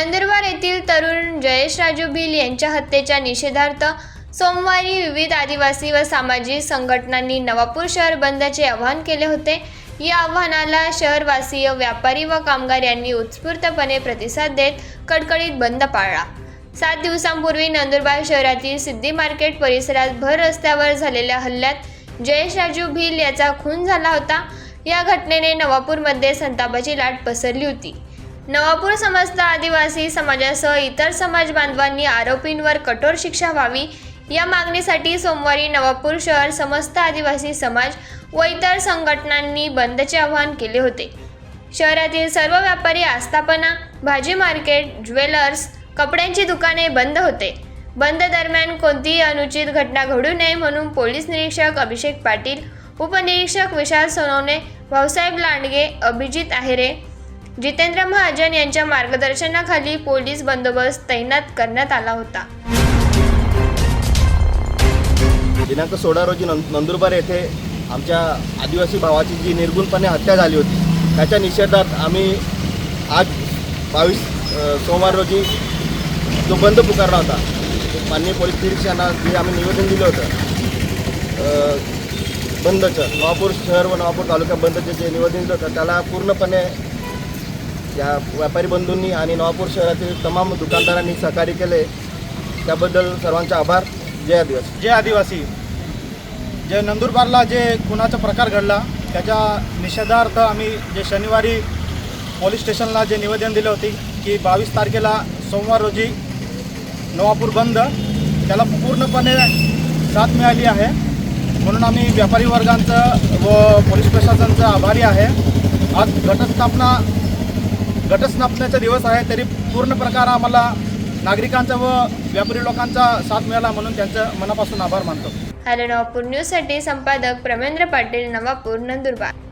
नंदुरबार येथील तरुण जयेश राजू भिल यांच्या हत्येच्या निषेधार्थ सोमवारी विविध आदिवासी व सामाजिक संघटनांनी नवापूर शहर बंदचे आवाहन केले होते. या आव्हानाला शहरवासीय व्यापारी व कामगार यांनी उत्स्फूर्तपणे प्रतिसाद देत कडकडीत बंद पाळला. सात दिवसांपूर्वी नंदुरबार शहरातील सिद्धी मार्केट परिसरात भर रस्त्यावर झालेल्या हल्ल्यात जयेश राजू भिल याचा खून झाला होता. या घटनेने नवापूरमध्ये संतापाची लाट पसरली होती. नवापूर समस्त आदिवासी समाजासह इतर समाज बांधवांनी आरोपींवर कठोर शिक्षा व्हावी. या मागणीसाठी सोमवारी नवापूर शहर समस्त आदिवासी समाज व इतर संघटनांनी बंदचे आवाहन केले होते. शहरातील सर्व व्यापारी आस्थापना भाजी मार्केट ज्वेलर्स कपड्यांची दुकाने बंद होते. बंद दरम्यान कोणतीही अनुचित घटना घडू नये म्हणून पोलीस निरीक्षक अभिषेक पाटील उपनिरीक्षक विशाल सोनवणे भाऊसाहेब लांडगे अभिजित आहेरे जितेंद्र महाजन यांच्या मार्गदर्शनाखाली पोलीस बंदोबस्त तैनात करण्यात आला होता. दिनांक सोळा रोजी नंदुरबार येथे आमच्या आदिवासी भावाची जी निर्गुणपणे हत्या झाली होती त्याच्या निषेधात आम्ही आज बावीस सोमवार रोजी जो बंद पुकारला होता माननीय पोलीस निरीक्षकांना जे आम्ही निवेदन दिलं होतं बंदचं नवापूर शहर व नवापूर तालुका बंदचं जे निवेदन दिलं होतं त्याला पूर्णपणे या व्यापारी बंधूंनी आणि नवापूर शहरातील तमाम दुकानदारांनी सहकार्य केले त्याबद्दल सर्वांचे आभार. जय आदिवासी. जे आदिवासी. जे नंदुरबारला जे खुनाचा प्रकार घडला त्याच्या निषेधार्थ आम्ही जे शनिवारी पोलीस स्टेशनला जे निवेदन दिले होते की बावीस तारखेला सोमवार रोजी नवापूर बंद त्याला पूर्णपणे साथ मिळाली आहे. म्हणून आम्ही व्यापारी वर्गांचं व पोलीस प्रशासनाचं आभारी आहे. आज घटस्थापना घटस्थापनेचा दिवस आहे तरी पूर्ण प्रकार आम्हाला नागरिकांचा व व्यापारी लोकांचा साथ मिळाला म्हणून त्यांचं मनापासून आभार मानतो. हॅलो नवापूर न्यूजसाठी संपादक प्रमेंद्र पाटील नवापूर नंदुरबार.